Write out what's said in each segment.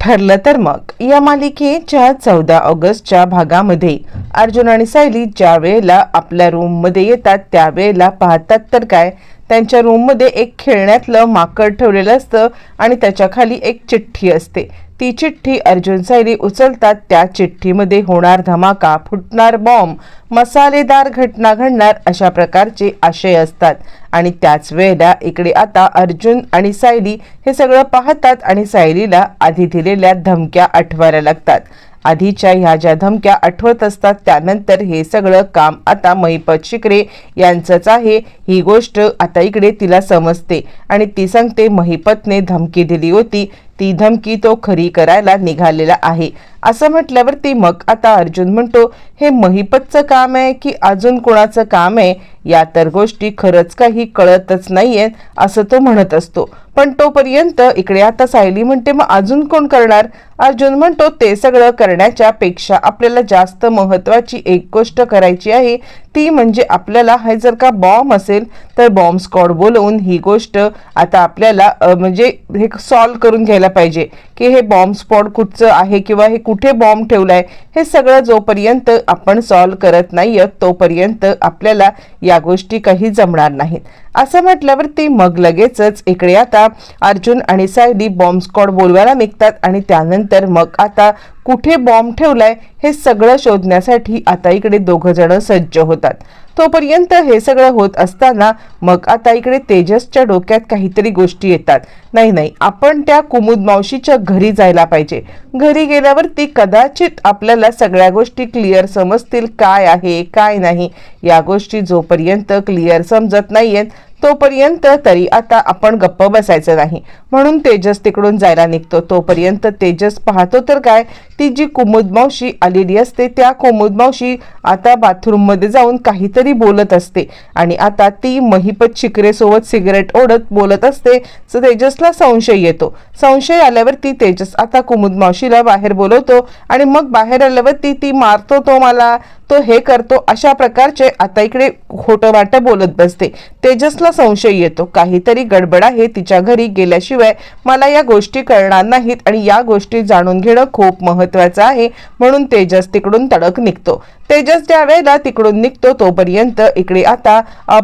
ठरलं तर मग. या मालिकेच्या चौदा ऑगस्टच्या भागामध्ये अर्जुन आणि सायली ज्या वेळेला आपल्या रूममध्ये येतात त्यावेळेला पाहतात तर काय? त्यांच्या रूममध्ये एक खेळण्यातलं माकड ठेवलेलं असतं आणि त्याच्याखाली एक चिठ्ठी असते. ती चिठ्ठी अर्जुन सायली उचलतात त्या चिठ्ठीमध्ये होणार धमाका फुटणार बॉम्ब मसालेदार घटना घडणार अशा प्रकारचे आशय असतात. आणि त्याच वेळेला इकडे आता अर्जुन आणि सायली हे सगळं पाहतात आणि सायलीला आधी दिलेल्या धमक्या आठवायला लागतात. आधीच्या ह्या ज्या धमक्या आठवत असतात त्यानंतर हे सगळं काम आता महिपत शिकरे यांचंच आहे. ही गोष्ट आता इकडे तिला समजते आणि ती सांगते महिपतने धमकी दिली होती ती धमकी तो खरी करायला निघालेला आहे. असं म्हटल्यावरती मग आता अर्जुन म्हणतो हे महिपतचं काम आहे की अजून कोणाचं काम आहे? या तर गोष्टी खरंच काही कळतच नाहीये असं तो म्हणत असतो. पण तोपर्यंत इकडे आता सायली म्हणते मग अजून कोण करणार? अर्जुन म्हणतो ते सगळं करण्याच्या पेक्षा आपल्याला जास्त महत्वाची एक गोष्ट करायची आहे. ती म्हणजे आपल्याला हे जर का बॉम्ब असेल तर बॉम्ब स्कॉड बोलवून ही गोष्ट आता आपल्याला म्हणजे हे सॉल्व करून घ्यायला पाहिजे. की हे बॉम्ब स्पॉट कुठचं आहे किंवा हे कुठे बॉम्ब ठेवलाय हे सगळं जोपर्यंत आपण सॉल्व करत नाही तोपर्यंत आपल्याला या गोष्टी काही जमणार नाहीत. असं म्हटल्यावरती मग लगेचच इकडे आता अर्जुन आणि सायली बॉम्ब स्कॉड बोलवायला निघतात आणि त्यानंतर मग आता कुठे बॉम्ब ठेवलाय हे सगळं शोधण्यासाठी आता इकडे दोघं जण सज्ज होतात. तोपर्यंत हे सगळं होत असताना मग आता इकडे तेजसच्या डोक्यात काहीतरी गोष्टी येतात. नाही नाही आपण त्या कुमुद मावशीच्या घरी जायला पाहिजे. घरी गेल्यावर ती कदाचित आपल्याला सगळ्या गोष्टी क्लिअर समजतील. काय आहे काय नाही या गोष्टी जोपर्यंत क्लिअर समजत नाहीयेत तोपर्यंत तरी आता आपण गप्प बसायचं नाही. म्हणून तेजस तिकडून जायला निघतो. तोपर्यंत तेजस पाहतो तर काय ती जी कुमुद मावशी आलेली असते त्या कुमुद मावशी आता बाथरूममध्ये जाऊन काहीतरी बोलत असते. आणि आता ती महिपत शिकरेसोबत सिगरेट ओढत बोलत असते. तर तेजसला संशय येतो. संशय आल्यावरती तेजस आता कुमुद मावशीला बाहेर बोलवतो आणि मग बाहेर आल्यावरती ती मारतो तो मला. तो हे करतो. अशा प्रकारचे आता इकडे खोटं वाटं बोलत बसते. तेजसला संशय येतो. काहीतरी गडबड आहे तिच्या घरी गेल्याशिवाय मला या गोष्टी कळणार नाहीत आणि या गोष्टी जाणून घेणं खूप महत्वाचं आहे म्हणून तेजस तिकडून तडक निघतो. तेजस ज्या वेळेला तिकडून निघतो तोपर्यंत. इकडे आता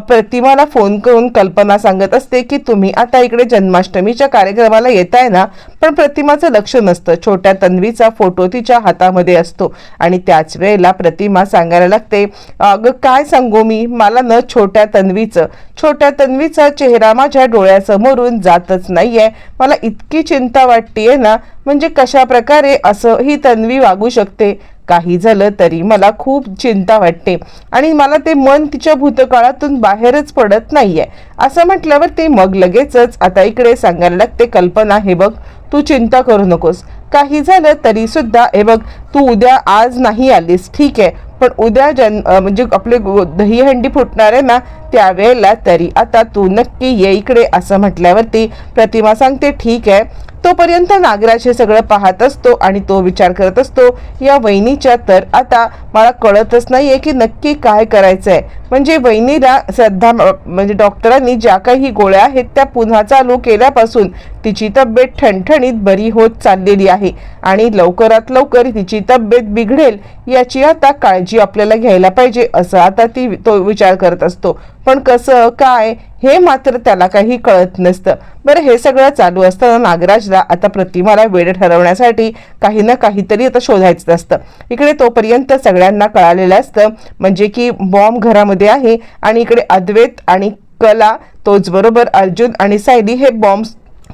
प्रतिमाला फोन करून कल्पना सांगत असते की तुम्ही आता इकडे जन्माष्टमीच्या कार्यक्रमाला येताय ना? पण प्रतिमाचं लक्ष नसतं. छोट्या तन्वीचा फोटो तिच्या हातामध्ये असतो आणि त्याच वेळेला प्रतिमा सांगायला लागते अगं काय सांगू मी? मला न छोट्या तन्वीचं छोट्या तन्वीचा चेहरा माझ्या डोळ्यासमोरून जातच नाहीये. मला इतकी चिंता वाटतेय ना? म्हणजे कशा प्रकारे असं ही तन्वी वागू शकते? काही झालं तरी मला खूप चिंता वाटते. आणि मला ते मन तिच्या भूतकाळातून बाहेरच पडत नाहीये. असं म्हटल्यावर ते मग लगेचच आता इकडे सांगायला लागते कल्पना हे बघ तू चिंता करू नकोस. काही झालं तरी सुद्धा हे बघ तू उद्या आज नाही आलीस ठीक आहे. पण उद्या जन म्हणजे आपले दहीहंडी फुटणार आहे ना त्यावेळेला तरी आता तू नक्की ये इकडे असं म्हटल्यावरती प्रतिमा सांगते ठीक आहे. तोपर्यंत नागराज हे सगळं पाहत असतो आणि तो विचार करत असतो या वहिनीच्या तर आता मला कळतच नाही आहे की नक्की काय करायचं आहे म्हणजे वहिनीला सध्या म्हणजे डॉक्टरांनी ज्या काही गोळ्या आहेत त्या पुन्हा चालू केल्यापासून तिची तब्येत ठणठणीत बरी होत चाललेली आहे. आणि लवकरात लवकर तिची तब्येत बिघडेल याची आता काळजी आपल्याला घ्यायला पाहिजे असं आता ती तो विचार करत असतो. पण कसं काय हे मात्र त्याला काही कळत नसतं. बरं हे सगळं चालू असताना नागराजला आता प्रतिमाला वेळ ठरवण्यासाठी काही ना काहीतरी आता शोधायचं असतं. इकडे तोपर्यंत सगळ्यांना कळालेलं असतं म्हणजे की बॉम्ब घरामध्ये आहे आणि इकडे अद्वैत आणि कला तोच बरोबर अर्जुन आणि सायली हे बॉम्ब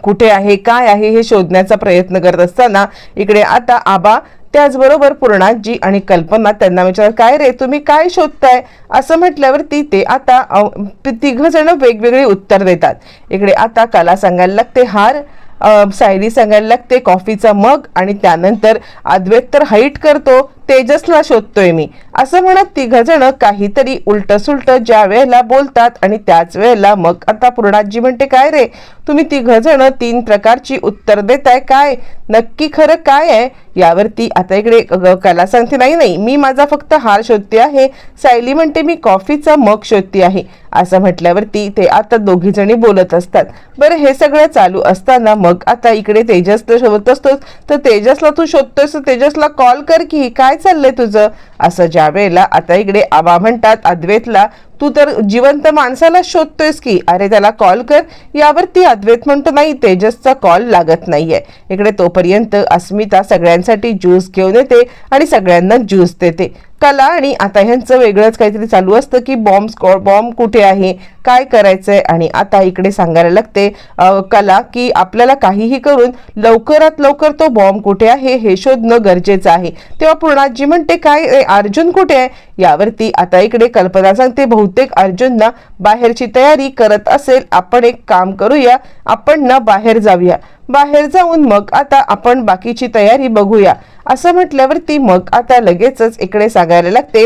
कुठे आहे काय आहे हे शोधण्याचा प्रयत्न करत असताना इकडे आता आबा त्याचबरोबर पूर्णाजी आणि कल्पना त्यांना विचार काय रे तुम्ही काय शोधताय? असं म्हटल्यावरती ते आता तिघ जण वेगवेगळे उत्तर देतात. इकडे आता कला सांगायला लागते हार सायरी सायली सांगायला लागते कॉफीचा मग आणि त्यानंतर अद्वैत तर हाईट करतो तेजसला शोधतोय मी. असं म्हणत तिघ जण काहीतरी उलट सुलट ज्या वेळेला बोलतात आणि त्याच वेळेला मग आता पूर्णाजी म्हणते काय रे? तुम्ही तिघ जण तीन प्रकारची उत्तर देताय काय? नक्की खरं काय आहे? यावरती आता इकडे कला सांगते नाही नाही मी माझा फक्त हार शोधते आहे. सायली म्हणते मी कॉफीचा मग शोधते आहे. असं म्हटल्यावरती ते आता दोघी जणी बोलत असतात. बरं हे सगळं चालू असताना मग आता इकडे तेजस तर शोधत असतोच. तर तेजसला तू शोधतोयस तेजसला कॉल कर की काय चाललंय तुझं? असं ज्या वेळेला आता इकडे आबा म्हणतात अद्वैतला तू तर जिवंत माणसाला शोधतोयस की अरे त्याला कॉल कर यावरती अद्वैत म्हणतो नाही तेजसचा कॉल लागत नाहीये. इकडे तोपर्यंत अस्मिता सगळ्यांसाठी ज्यूस घेऊन येते आणि सगळ्यांना ज्यूस देते. कला आणि आता ह्यांचं वेगळंच काहीतरी चालू असतं की बॉम्ब स्कॉ बॉम्ब कुठे आहे काय करायचंय? आणि आता इकडे सांगायला लागते कला की आपल्याला काहीही करून लवकरात लवकर तो बॉम्ब कुठे आहे हे शोधणं गरजेचं आहे. तेव्हा पूर्णाजी म्हणते काय अर्जुन कुठे आहे? यावरती आता इकडे कल्पना सांगते बहुतेक अर्जुनना बाहेरची तयारी करत असेल आपण एक काम करूया आपण ना बाहेर जाऊया. बाहेर जाऊन मग आता आपण बाकीची तयारी बघूया. असं म्हटल्यावरती मग आता लगेचच इकडे सांगायला लागते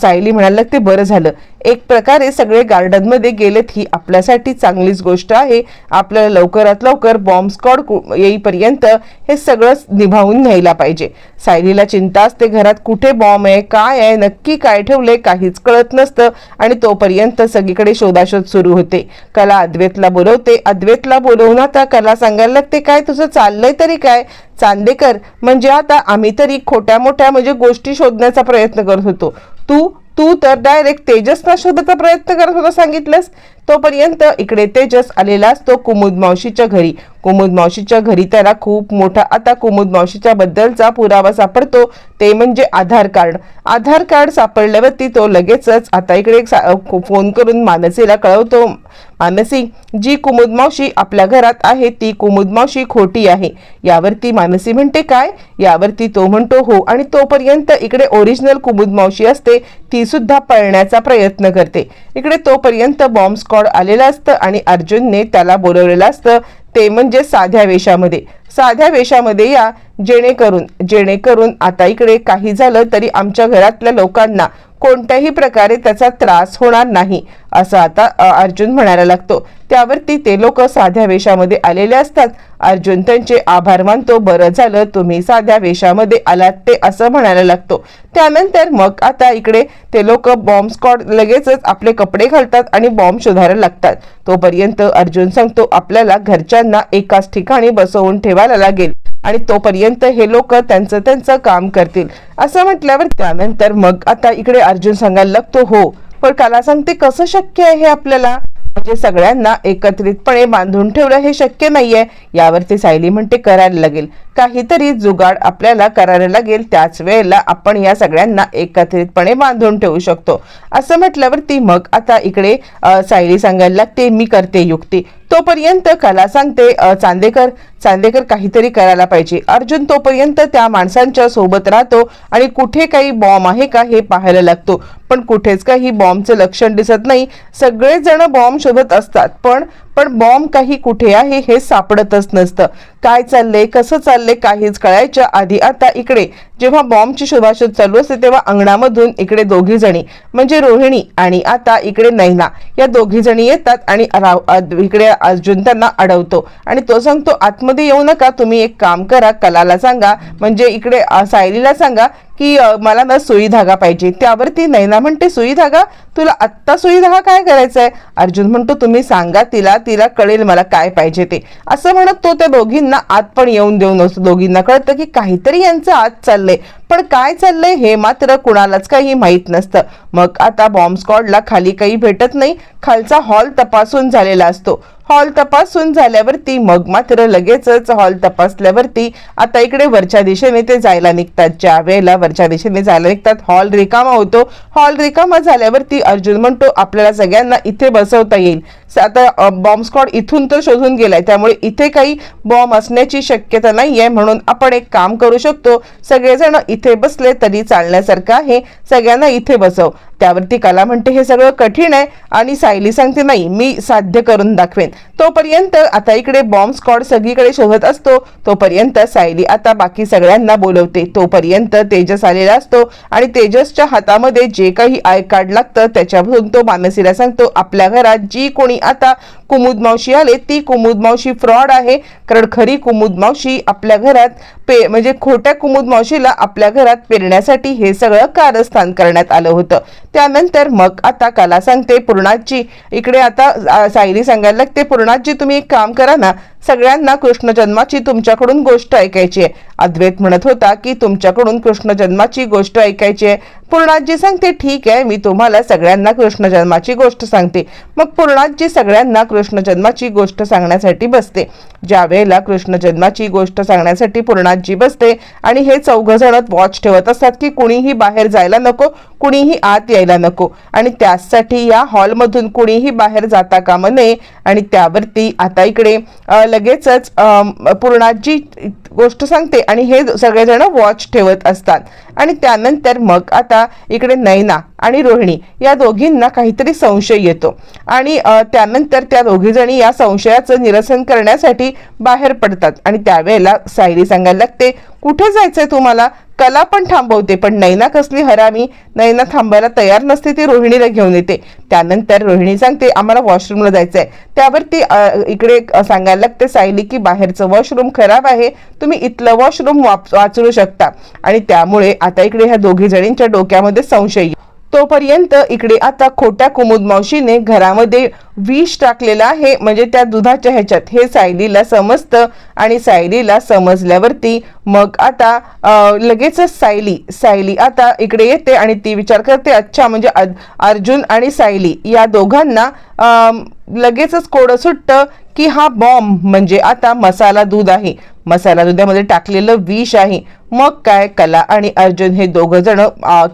सायली म्हणायला लागते बरं झालं. एक प्रकारे सगळे गार्डनमध्ये गेलेत ही आपल्यासाठी चांगलीच गोष्ट आहे. आपल्याला लवकरात लवकर बॉम्ब स्कॉड येईपर्यंत हे सगळं निभावून न्यायला पाहिजे. सायलीला चिंता असते घरात कुठे बॉम्ब आहे काय आहे नक्की काय ठेवलंय काहीच कळत नसतं आणि तोपर्यंत सगळीकडे शोधाशोध सुरू होते. कला अद्वैतला बोलवते अद्वैतला बोलवून आता कला सांगायला लागते काय तुझं चाललंय तरी काय? चांदेकर म्हणजे आता आम्ही तरी खोट्या मोठ्या म्हणजे गोष्टी शोधण्याचा प्रयत्न करत होतो. तू तू तर डायरेक्ट तेजसला शोधायचा प्रयत्न करत होता सांगितलंस. तोपर्यंत इकडे तेजस आलेला असतो कुमुद मावशीच्या घरी. कुमुद मावशीच्या घरी त्याला खूप मोठा आता कुमुद मावशीच्या बद्दलचा पुरावा सापडतो ते म्हणजे आधार कार्ड. आधार कार्ड सापडल्यावरती तो लगेचच आता इकडे सा- फोन करून मानसीला कळवतो. मानसी जी कुमुद मावशी आपल्या घरात आहे ती कुमुद मावशी खोटी आहे. यावरती मानसी म्हणते काय? यावरती तो म्हणतो हो आणि तोपर्यंत इकडे ओरिजिनल कुमुद मावशी असते ती सुद्धा पळण्याचा प्रयत्न करते. इकडे तोपर्यंत बॉम्ब स्क्वॉड आलेलं असतं आणि अर्जुनने त्याला बोलवलेलं असतं. ते म्हणजे साध्या वेशामध्ये साध्या वेशामध्ये या जेणेकरून जेणेकरून आता इकडे काही झालं तरी आमच्या घरातल्या लोकांना कोणत्याही प्रकारे त्याचा त्रास होणार नाही असं आता अर्जुन म्हणायला लागतो. त्यावरती ते लोक साध्या वेशामध्ये आलेले असतात. अर्जुन त्यांचे आभार मानतो बरं झालं तुम्ही साध्या वेशामध्ये आलात ते असं म्हणायला लागतो. त्यानंतर मग आता इकडे ते लोक बॉम्ब स्कॉड लगेचच आपले कपडे घालतात आणि बॉम्ब शोधायला लागतात. तोपर्यंत अर्जुन सांगतो आपल्याला घरच्यांना एकाच ठिकाणी बसवून ठेवा ठेवायला लागेल. आणि तोपर्यंत हे लोक त्यांचं त्यांचं काम करतील. असं म्हटल्यावर त्यानंतर मग आता इकडे अर्जुन सांगायला लागतो हो पण काला सांगते कसं शक्य आहे हे आपल्याला? म्हणजे सगळ्यांना एकत्रितपणे बांधून ठेवलं हे शक्य नाहीये. यावरती सायली म्हणते करायला लागेल. काहीतरी जुगाड आपल्याला करायला लागेल. त्याच वेळेला आपण या सगळ्यांना एकत्रितपणे बांधून ठेवू शकतो. असं म्हटल्यावरती मग आता इकडे सायली सांगायला लागते मी करते युक्ती. तोपर्यंत कला सांगते चांदेकर. चांदेकर काहीतरी करायला पाहिजे. अर्जुन तोपर्यंत त्या माणसांच्या सोबत राहतो आणि कुठे काही बॉम्ब आहे का हे पाहायला लागतो. पण कुठेच काही बॉम्बचं लक्षण दिसत नाही. सगळेजण बॉम्ब शोधत असतात. पण पण बॉम्ब काही कुठे आहे हे सापडतच नसतं. काय चाललंय कसं चाललंय काहीच कळायच्या आधी आता इकडे जेव्हा बॉम्बची शोधाशोध चालू असते तेव्हा अंगणामधून इकडे दोघी जणी म्हणजे रोहिणी आणि आता इकडे नैना या दोघी जणी येतात आणि इकडे अर्जुन त्यांना अडवतो. आणि तो सांगतो आतमध्ये येऊ नका तुम्ही एक काम करा कलाला सांगा म्हणजे इकडे सायलीला सांगा की मला ना सुई धागा पाहिजे. त्यावरती नैना म्हणते सुई धागा? तुला आत्ता सुई धागा काय करायचा आहे अर्जुन म्हणतो तुम्ही सांगा तिला तिला कळेल मला काय पाहिजे ते. असं म्हणत तो त्या दोघींना आत पण येऊन देऊन असतो दोघींना कळतं की काहीतरी यांचं आत चाललंय. पण काय चाललंय हे मात्र कुणालाच काही माहीत नसतं. मग आता बॉम्ब स्क्वॉडला खाली काही भेटत नाही खालचा हॉल तपासून झालेला असतो. हॉल तपासून झाल्यावरती मग मात्र लगेचच हॉल तपासल्यावरती आता इकडे वरच्या दिशेने ते जायला निघतात. ज्या वेळेला वरच्या दिशेने जायला निघतात हॉल रिकामा होतो. हॉल रिकामा झाल्यावरती अर्जुन म्हणतो आपल्याला सगळ्यांना इथे बसवता येईल. आता बॉम्ब स्क्वॉड इथून तर शोधून गेलाय. त्यामुळे इथे काही बॉम्ब असण्याची शक्यता नाहीये म्हणून आपण एक काम करू शकतो. सगळेजण इथे बसले तरी चालण्यासारखं आहे. सगळ्यांना इथे बसव. त्यावरती कला म्हणते हे सगळं कठीण आहे आणि सायली सांगते नाही मी साध्य करून दाखवेन. तोपर्यंत आता इकडे बॉम्ब स्कॉड सगळीकडे शोधत असतो. तोपर्यंत सायली आता बाकी सगळ्यांना बोलवते. तोपर्यंत तेजस आलेला असतो आणि तेजसच्या हातामध्ये जे काही आय कार्ड लागतं त्याच्यावरून तो मानसीला सांगतो आपल्या घरात जी कोणी आता कुमुद मावशी आले. ती कुमुद मावशी फ्रॉड आहे. कारण खरी कुमुद मावशी आपल्या घरात पे म्हणजे खोट्या कुमुद मावशीला आपल्या घरात पेरण्यासाठी हे सगळं कारस्थान करण्यात आलं होतं. त्यानंतर मग आता काला सांगते पूर्णाजी इकडे आता सायली सांगायला लागते पूर्णाजी तुम्ही एक काम करा ना सगळ्यांना कृष्ण जन्माची तुमच्याकडून गोष्ट ऐकायची आहे. अद्वैत म्हणत होता की तुमच्याकडून कृष्ण जन्माची गोष्ट ऐकायची आहे. पूर्णाजी सांगते ठीक आहे मी तुम्हाला सगळ्यांना कृष्ण जन्माची गोष्ट सांगते. मग पूर्णाजी सगळ्यांना कृष्ण जन्माची गोष्ट सांगण्यासाठी बसते. ज्या वेळेला कृष्ण जन्माची गोष्ट सांगण्यासाठी पूर्णाजी बसते आणि हे चौघ जण वॉच ठेवत असतात की कुणीही बाहेर जायला नको कुणीही आत यायला नको. आणि त्यासाठी या हॉलमधून कुणीही बाहेर जाता कामा नये. आणि त्यावरती आता इकडे लगेचच अम, पूर्णाजी गोष्ट सांगते आणि हे सगळेजण वॉच ठेवत असतात. आणि त्यानंतर मग आता इकडे नैना आणि रोहिणी या दोघींना काहीतरी संशय येतो. आणि त्यानंतर त्या दोघीजणी या संशयाचं निरसन करण्यासाठी बाहेर पडतात. आणि त्यावेळेला सायरी सांगायला लागते कुठे जायचंय तुम्हाला? कला पण थांबवते पण नैना कसली हरामी नैना थांबायला तयार नसते ती रोहिणीला घेऊन येते. त्यानंतर रोहिणी सांगते आम्हाला वॉशरूमला जायचं आहे त्यावरती ती इकडे सांगायला लागते सायली की बाहेरचं वॉशरूम खराब आहे तुम्ही इथलं वॉशरूम वाप वाचरू शकता. आणि त्यामुळे आता इकडे ह्या दोघी जणींच्या डोक्यामध्ये संशय तोपर्यंत इकडे आता खोट्या कुमुद मावशीने घरामध्ये विष टाकलेलं आहे. म्हणजे त्या दुधाच्या ह्याच्यात हे सायलीला समजतं आणि सायलीला समजल्यावरती मग आता लगेचच सायली सायली आता इकडे येते आणि ती विचार करते अच्छा म्हणजे अर्जुन आणि सायली या दोघांना लगेचच कोडं सुटतं की हा बॉम्ब म्हणजे आता मसाला दूध आहे. मसाला दुधामध्ये टाकलेलं विष आहे. मग काय? कला आणि अर्जुन हे दोघं जण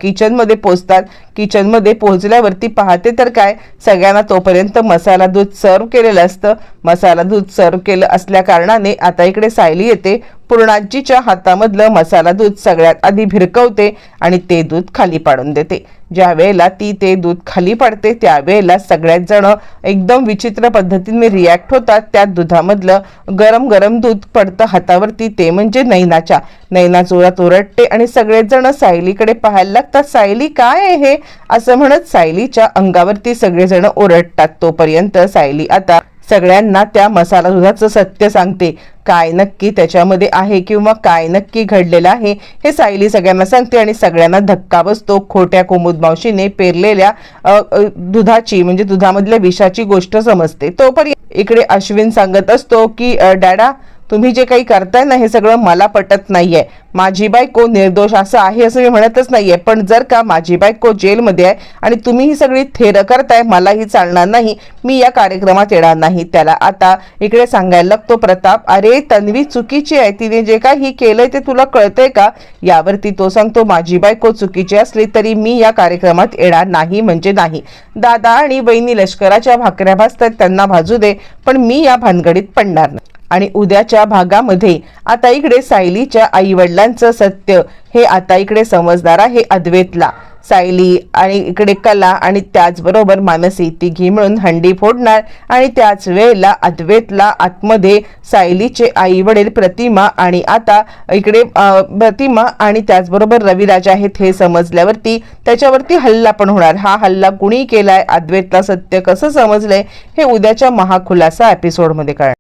किचनमध्ये पोचतात किचनमध्ये पोहोचल्यावरती पाहते तर काय? सगळ्यांना तोपर्यंत मसाला दूध सर्व केलेलं असतं. मसाला दूध सर्व केलं असल्या कारणाने आता इकडे सायली येते. पूर्णाजीच्या हातामधलं मसाला दूध सगळ्यात आधी भिरकवते आणि ते दूध खाली पाडून देते. ज्या वेळेला ती ते दूध खाली पाडते त्यावेळेला सगळ्यात जण एकदम विचित्र पद्धतीने रिॲक्ट होतात. त्या दुधामधलं गरम गरम दूध पडतं हातावरती ते म्हणजे नैनाच्या. नैना जोरात ओरडते आणि सगळेच जण सायलीकडे पाहायला लागतात. सायली काय आहे हे? असं म्हणत सायलीच्या अंगावरती सगळेजण ओरडतात. तोपर्यंत सायली आता सगळ्यांना त्या मसाला दुधाचं सत्य सांगते. काय नक्की त्याच्यामध्ये आहे किंवा काय नक्की घडलेलं आहे हे सायली सगळ्यांना सांगते आणि सगळ्यांना धक्का बसतो खोट्या कुमुद मावशीने पेरलेल्या दुधाची म्हणजे दुधामधल्या विषाची गोष्ट समजते. तोपर्यंत इकडे अश्विन सांगत असतो की डॅडा तुम्ही जे काही करताय ना हे सगळं मला पटत नाहीये. माझी बायको निर्दोष असं आहे असं मी म्हणतच नाहीये. पण जर का माझी बायको जेलमध्ये आहे आणि तुम्ही ही सगळी थेर करताय मलाही चालणार नाही. मी या कार्यक्रमात येणार नाही त्याला. आता इकडे सांगायला लागतो प्रताप अरे तन्वी चुकीची आहे. तिने जे काही केलंय ते तुला कळतंय का? यावरती तो सांगतो माझी बायको चुकीची असली तरी मी या कार्यक्रमात येणार नाही म्हणजे नाही. दादा आणि बहिणी लष्कराच्या भाकऱ्या भाजतात त्यांना भाजू दे. पण मी या भानगडीत पडणार नाही. आणि उद्याच्या भागामध्ये आता इकडे सायलीच्या आई वडिलांचं सत्य हे आता इकडे समजणार आहे अद्वैतला. सायली आणि इकडे कला आणि त्याचबरोबर मानसी तिघी मिळून हंडी फोडणार आणि त्याच वेळेला अद्वैतला आतमध्ये सायलीचे आई वडील प्रतिमा आणि आता इकडे प्रतिमा आणि त्याचबरोबर रविराज आहेत हे समजल्यावरती त्याच्यावरती हल्ला पण होणार. हा हल्ला कुणी केलाय? अद्वैतला सत्य कसं समजलंय? हे उद्याच्या महाखुलासा एपिसोडमध्ये कळणार.